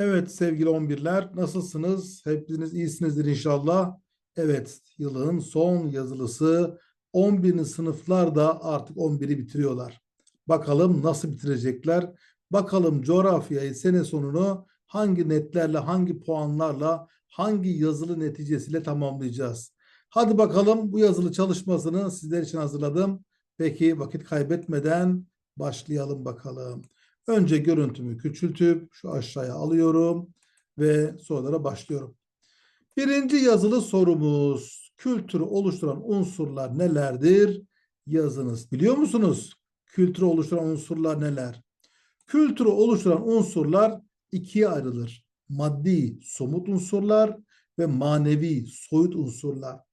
Evet sevgili 11'ler nasılsınız? Hepiniz iyisinizdir inşallah. Evet yılın son yazılısı 11. sınıflar da artık 11'i bitiriyorlar. Bakalım nasıl bitirecekler? Bakalım coğrafyayı sene sonunu hangi netlerle, hangi puanlarla, hangi yazılı neticesiyle tamamlayacağız? Hadi bakalım bu yazılı çalışmasını sizler için hazırladım. Peki vakit kaybetmeden başlayalım bakalım. Önce görüntümü küçültüp şu aşağıya alıyorum ve sorulara başlıyorum. Birinci yazılı sorumuz. Kültürü oluşturan unsurlar nelerdir? Yazınız. Biliyor musunuz? Kültürü oluşturan unsurlar neler? Kültürü oluşturan unsurlar ikiye ayrılır. Maddi, somut unsurlar ve manevi, soyut unsurlar.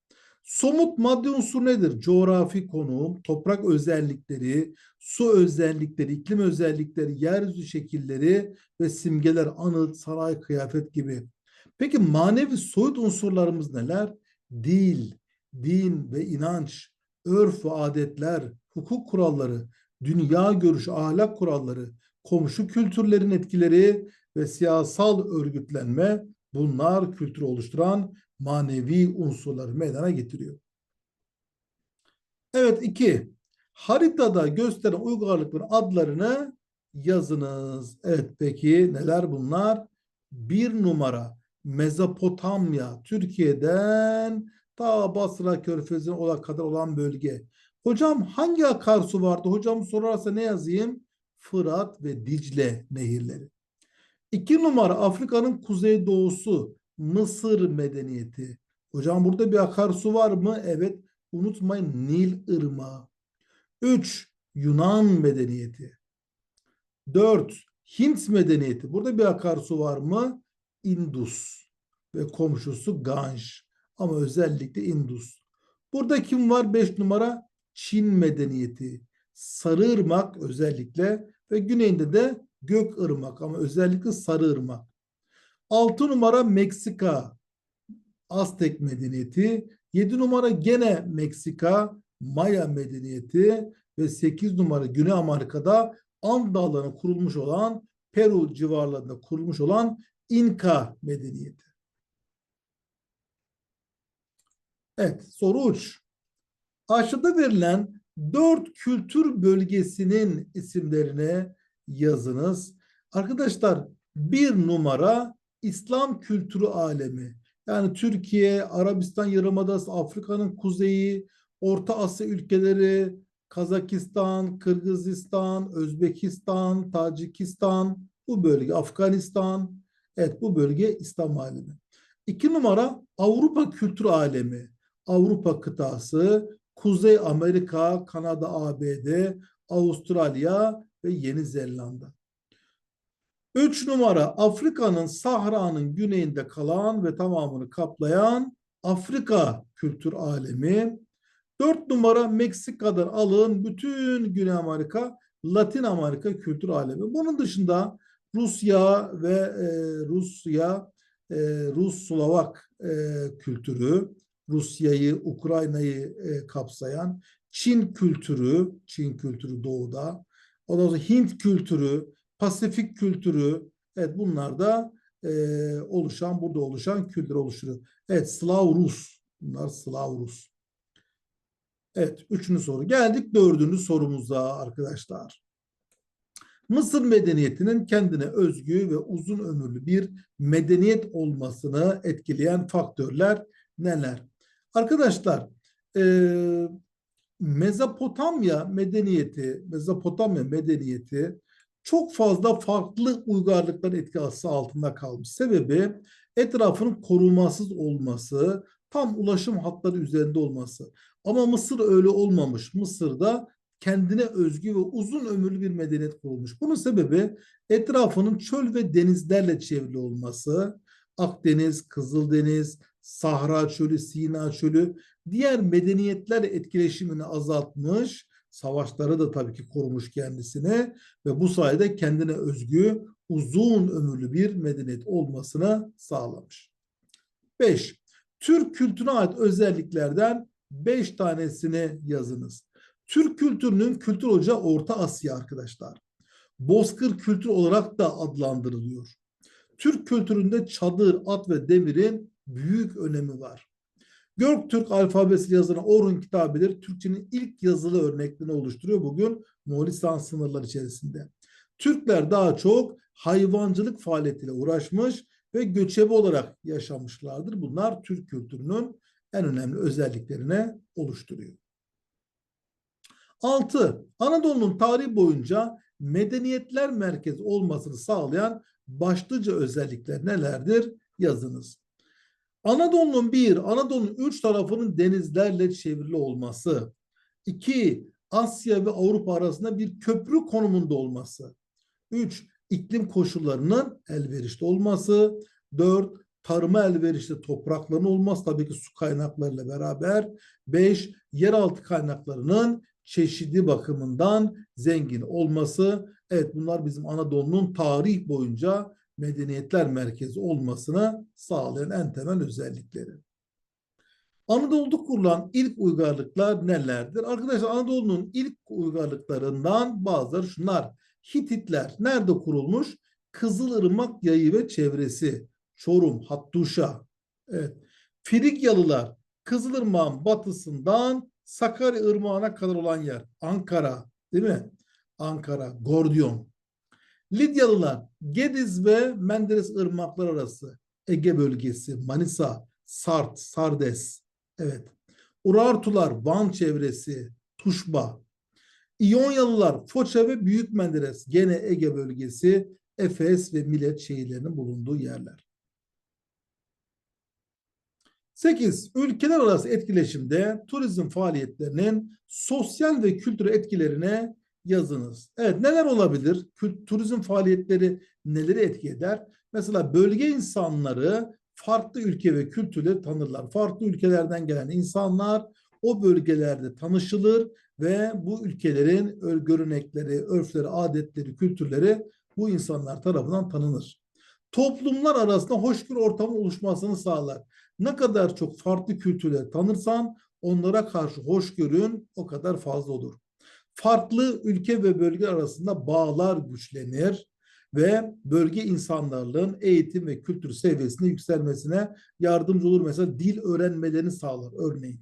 Somut maddi unsur nedir? Coğrafi konum, toprak özellikleri, su özellikleri, iklim özellikleri, yeryüzü şekilleri ve simgeler, anıt, saray, kıyafet gibi. Peki manevi soyut unsurlarımız neler? Dil, din ve inanç, örf ve adetler, hukuk kuralları, dünya görüşü, ahlak kuralları, komşu kültürlerin etkileri ve siyasal örgütlenme bunlar kültürü oluşturan manevi unsurları meydana getiriyor. Evet iki. Haritada gösteren uygarlıkların adlarını yazınız. Evet peki neler bunlar? Bir numara Mezopotamya Türkiye'den ta Basra Körfezi'ne kadar olan bölge. Hocam hangi akarsu vardı? Hocam sorarsa ne yazayım? Fırat ve Dicle nehirleri. İki numara Afrika'nın kuzeydoğusu Mısır medeniyeti. Hocam burada bir akarsu var mı? Evet. Unutmayın Nil Irmağı. 3. Yunan medeniyeti. 4. Hint medeniyeti. Burada bir akarsu var mı? Indus ve komşusu Ganj. Ama özellikle Indus. Burada kim var? 5 numara Çin medeniyeti. Sarıırmak özellikle ve güneyinde de Gök Irmak ama özellikle Sarı Irmak. 6 numara Meksika Aztek medeniyeti. 7 numara gene Meksika Maya medeniyeti ve 8 numara Güney Amerika'da And kurulmuş olan Peru civarlarında kurulmuş olan İnka medeniyeti. Evet soru uç. Aşağıda verilen dört kültür bölgesinin isimlerini yazınız. Arkadaşlar bir numara İslam kültürü alemi. Yani Türkiye, Arabistan Yarımadası, Afrika'nın kuzeyi, Orta Asya ülkeleri, Kazakistan, Kırgızistan, Özbekistan, Tacikistan, bu bölge, Afganistan. Evet bu bölge İslam alemi. İki numara Avrupa kültür alemi. Avrupa kıtası, Kuzey Amerika, Kanada, ABD, Avustralya ve Yeni Zelanda. Üç numara Afrika'nın Sahra'nın güneyinde kalan ve tamamını kaplayan Afrika kültür alemi. Dört numara Meksika'dan alın bütün Güney Amerika, Latin Amerika kültür alemi. Bunun dışında Rusya ve e, Rusya, e, Rus-Slovak e, kültürü, Rusya'yı, Ukrayna'yı e, kapsayan Çin kültürü, Çin kültürü doğuda, ondan sonra Hint kültürü, Pasifik kültürü, evet bunlar da e, oluşan, burada oluşan kültür oluşturuyor. Evet, Slav Rus. Bunlar Slav Rus. Evet, üçüncü soru. Geldik dördüncü sorumuza arkadaşlar. Mısır medeniyetinin kendine özgü ve uzun ömürlü bir medeniyet olmasını etkileyen faktörler neler? Arkadaşlar, e, Mezopotamya medeniyeti, Mezopotamya medeniyeti çok fazla farklı uygarlıklar etkisi altında kalmış. Sebebi etrafının korumasız olması, tam ulaşım hatları üzerinde olması. Ama Mısır öyle olmamış. Mısır'da kendine özgü ve uzun ömürlü bir medeniyet kurulmuş. Bunun sebebi etrafının çöl ve denizlerle çevrili olması. Akdeniz, Kızıldeniz, Sahra Çölü, Sina Çölü diğer medeniyetlerle etkileşimini azaltmış Savaşları da tabii ki korumuş kendisine ve bu sayede kendine özgü uzun ömürlü bir medeniyet olmasına sağlamış. 5. Türk kültürüne ait özelliklerden 5 tanesini yazınız. Türk kültürünün kültür ocağı Orta Asya arkadaşlar. Bozkır kültür olarak da adlandırılıyor. Türk kültüründe çadır, at ve demirin büyük önemi var. Göktürk alfabesiyle yazılan Orhun kitabeleri Türkçenin ilk yazılı örneklerini oluşturuyor bugün Moğolistan sınırları içerisinde. Türkler daha çok hayvancılık faaliyetiyle uğraşmış ve göçebe olarak yaşamışlardır. Bunlar Türk kültürünün en önemli özelliklerine oluşturuyor. 6. Anadolu'nun tarihi boyunca medeniyetler merkezi olmasını sağlayan başlıca özellikler nelerdir? Yazınız. Anadolu'nun bir, Anadolu'nun üç tarafının denizlerle çevrili olması. İki, Asya ve Avrupa arasında bir köprü konumunda olması. Üç, iklim koşullarının elverişli olması. Dört, tarıma elverişli toprakların olması tabii ki su kaynaklarıyla beraber. Beş, yeraltı kaynaklarının çeşidi bakımından zengin olması. Evet bunlar bizim Anadolu'nun tarih boyunca medeniyetler merkezi olmasını sağlayan en temel özellikleri. Anadolu'da kurulan ilk uygarlıklar nelerdir? Arkadaşlar Anadolu'nun ilk uygarlıklarından bazıları şunlar. Hititler nerede kurulmuş? Kızılırmak yayı ve çevresi. Çorum, Hattuşa. Evet. Frigyalılar Kızılırmak'ın batısından Sakarya Irmağı'na kadar olan yer. Ankara değil mi? Ankara, Gordiyon. Lidyalılar Gediz ve Menderes ırmaklar arası Ege bölgesi, Manisa, Sart, Sardes. Evet. Urartular Van çevresi, Tuşba. İyonyalılar Foça ve Büyük Menderes gene Ege bölgesi, Efes ve Milet şehirlerinin bulunduğu yerler. 8. Ülkeler arası etkileşimde turizm faaliyetlerinin sosyal ve kültürel etkilerine yazınız. Evet neler olabilir? Turizm faaliyetleri neleri etki eder? Mesela bölge insanları farklı ülke ve kültürleri tanırlar. Farklı ülkelerden gelen insanlar o bölgelerde tanışılır ve bu ülkelerin görünekleri, örfleri, adetleri, kültürleri bu insanlar tarafından tanınır. Toplumlar arasında hoşgörü ortamı oluşmasını sağlar. Ne kadar çok farklı kültürleri tanırsan onlara karşı hoşgörün o kadar fazla olur farklı ülke ve bölge arasında bağlar güçlenir ve bölge insanlarının eğitim ve kültür seviyesinde yükselmesine yardımcı olur. Mesela dil öğrenmelerini sağlar örneğin.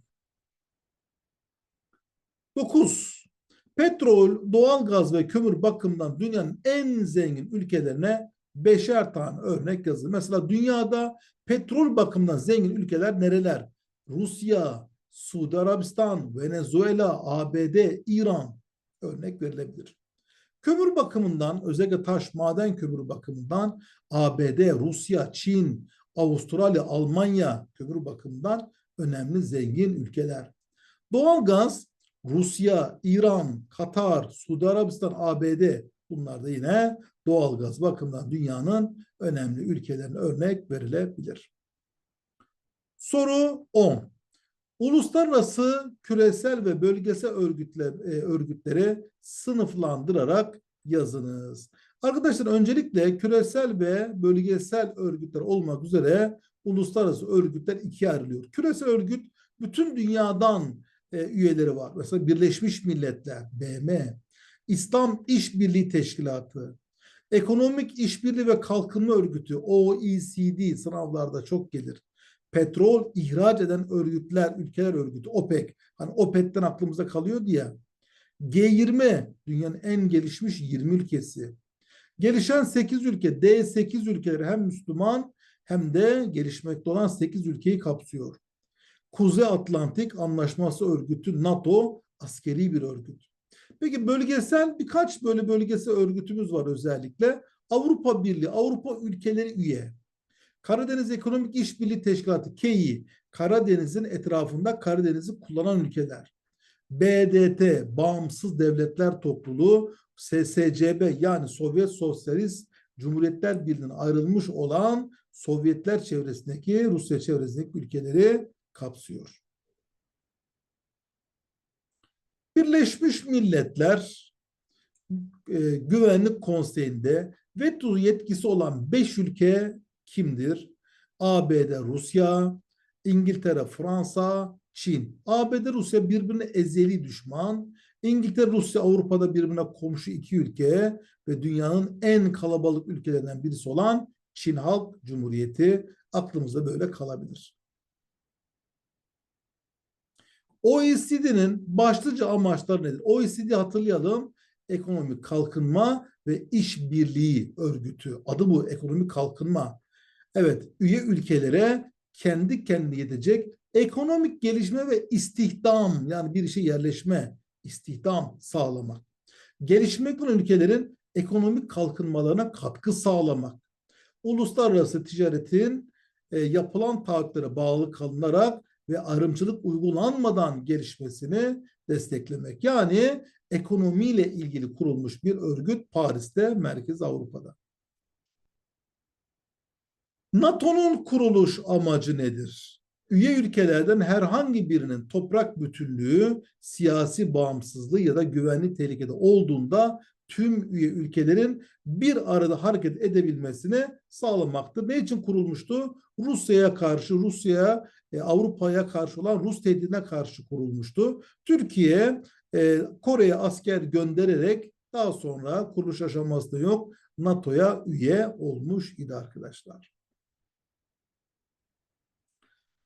9. Petrol, doğalgaz ve kömür bakımından dünyanın en zengin ülkelerine beşer tane örnek yazılır. Mesela dünyada petrol bakımından zengin ülkeler nereler? Rusya, Suudi Arabistan, Venezuela, ABD, İran örnek verilebilir. Kömür bakımından özellikle taş maden kömürü bakımından ABD, Rusya, Çin, Avustralya, Almanya kömür bakımından önemli zengin ülkeler. Doğalgaz Rusya, İran, Katar, Suudi Arabistan, ABD bunlar da yine doğalgaz bakımından dünyanın önemli ülkelerine örnek verilebilir. Soru 10. Uluslararası küresel ve bölgesel örgütler, e, örgütleri sınıflandırarak yazınız. Arkadaşlar öncelikle küresel ve bölgesel örgütler olmak üzere uluslararası örgütler ikiye ayrılıyor. Küresel örgüt bütün dünyadan e, üyeleri var. Mesela Birleşmiş Milletler, BM, İslam İşbirliği Teşkilatı, Ekonomik İşbirliği ve Kalkınma Örgütü, OECD sınavlarda çok gelir petrol ihraç eden örgütler, ülkeler örgütü OPEC. Hani OPEC'ten aklımıza kalıyor diye. G20 dünyanın en gelişmiş 20 ülkesi. Gelişen 8 ülke, D8 ülkeleri hem Müslüman hem de gelişmekte olan 8 ülkeyi kapsıyor. Kuzey Atlantik Anlaşması Örgütü NATO askeri bir örgüt. Peki bölgesel birkaç böyle bölgesel örgütümüz var özellikle. Avrupa Birliği, Avrupa ülkeleri üye. Karadeniz Ekonomik İşbirliği Teşkilatı KEİ, Karadeniz'in etrafında Karadeniz'i kullanan ülkeler. BDT, Bağımsız Devletler Topluluğu, SSCB yani Sovyet Sosyalist Cumhuriyetler Birliği'ne ayrılmış olan Sovyetler çevresindeki, Rusya çevresindeki ülkeleri kapsıyor. Birleşmiş Milletler e, Güvenlik Konseyi'nde veto yetkisi olan 5 ülke kimdir? ABD, Rusya, İngiltere, Fransa, Çin. ABD, Rusya birbirine ezeli düşman. İngiltere, Rusya Avrupa'da birbirine komşu iki ülke ve dünyanın en kalabalık ülkelerinden birisi olan Çin Halk Cumhuriyeti aklımızda böyle kalabilir. OECD'nin başlıca amaçları nedir? OECD hatırlayalım. Ekonomik Kalkınma ve İşbirliği Örgütü. Adı bu ekonomik kalkınma. Evet, üye ülkelere kendi kendine yetecek ekonomik gelişme ve istihdam yani bir işe yerleşme, istihdam sağlamak. Gelişmekte olan ülkelerin ekonomik kalkınmalarına katkı sağlamak. Uluslararası ticaretin e, yapılan taahhütlere bağlı kalınarak ve ayrımcılık uygulanmadan gelişmesini desteklemek. Yani ekonomiyle ilgili kurulmuş bir örgüt Paris'te, Merkez Avrupa'da. NATO'nun kuruluş amacı nedir? Üye ülkelerden herhangi birinin toprak bütünlüğü, siyasi bağımsızlığı ya da güvenlik tehlikede olduğunda tüm üye ülkelerin bir arada hareket edebilmesini sağlamaktır. Ne için kurulmuştu? Rusya'ya karşı, Rusya'ya, e, Avrupa'ya karşı olan Rus tehdidine karşı kurulmuştu. Türkiye e, Kore'ye asker göndererek daha sonra kuruluş aşamasında yok NATO'ya üye olmuş idi arkadaşlar.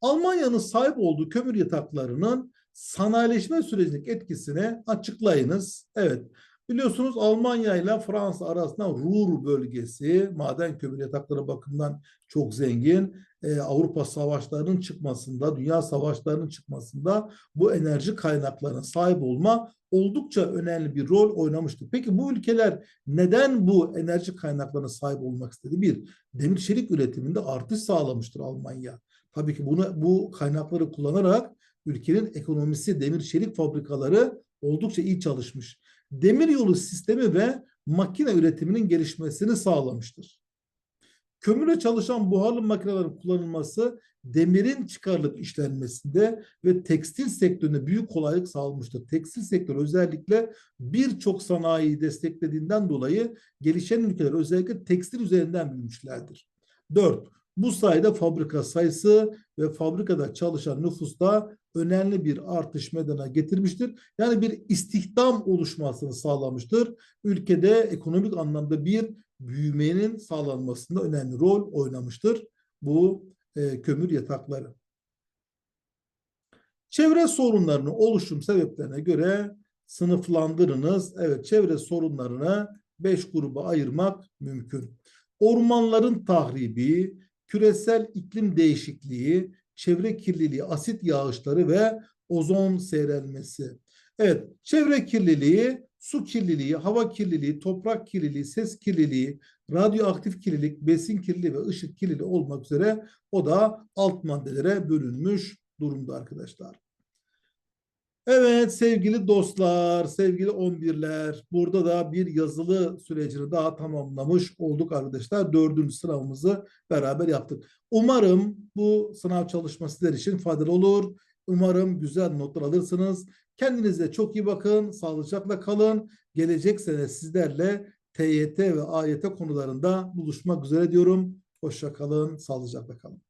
Almanya'nın sahip olduğu kömür yataklarının sanayileşme sürecindeki etkisini açıklayınız. Evet, biliyorsunuz Almanya ile Fransa arasında Ruhr bölgesi maden kömür yatakları bakımından çok zengin. Ee, Avrupa savaşlarının çıkmasında, dünya savaşlarının çıkmasında bu enerji kaynaklarına sahip olma oldukça önemli bir rol oynamıştır. Peki bu ülkeler neden bu enerji kaynaklarına sahip olmak istedi? Bir, demir çelik üretiminde artış sağlamıştır Almanya. Tabii ki bunu bu kaynakları kullanarak ülkenin ekonomisi, demir çelik fabrikaları oldukça iyi çalışmış. Demir yolu sistemi ve makine üretiminin gelişmesini sağlamıştır. Kömürle çalışan buharlı makinelerin kullanılması demirin çıkarılıp işlenmesinde ve tekstil sektöründe büyük kolaylık sağlamıştır. Tekstil sektörü özellikle birçok sanayiyi desteklediğinden dolayı gelişen ülkeler özellikle tekstil üzerinden büyümüşlerdir. Dört, bu sayede fabrika sayısı ve fabrikada çalışan nüfusta önemli bir artış meydana getirmiştir. Yani bir istihdam oluşmasını sağlamıştır. Ülkede ekonomik anlamda bir büyümenin sağlanmasında önemli rol oynamıştır bu e, kömür yatakları. Çevre sorunlarının oluşum sebeplerine göre sınıflandırınız. Evet çevre sorunlarını beş gruba ayırmak mümkün. Ormanların tahribi, küresel iklim değişikliği, çevre kirliliği, asit yağışları ve ozon seyrelmesi. Evet, çevre kirliliği, su kirliliği, hava kirliliği, toprak kirliliği, ses kirliliği, radyoaktif kirlilik, besin kirliliği ve ışık kirliliği olmak üzere o da alt maddelere bölünmüş durumda arkadaşlar. Evet sevgili dostlar, sevgili 11'ler burada da bir yazılı sürecini daha tamamlamış olduk arkadaşlar. Dördüncü sınavımızı beraber yaptık. Umarım bu sınav çalışması sizler için faydalı olur. Umarım güzel notlar alırsınız. Kendinize çok iyi bakın, sağlıcakla kalın. Gelecek sene sizlerle TYT ve AYT konularında buluşmak üzere diyorum. Hoşça kalın, sağlıcakla kalın.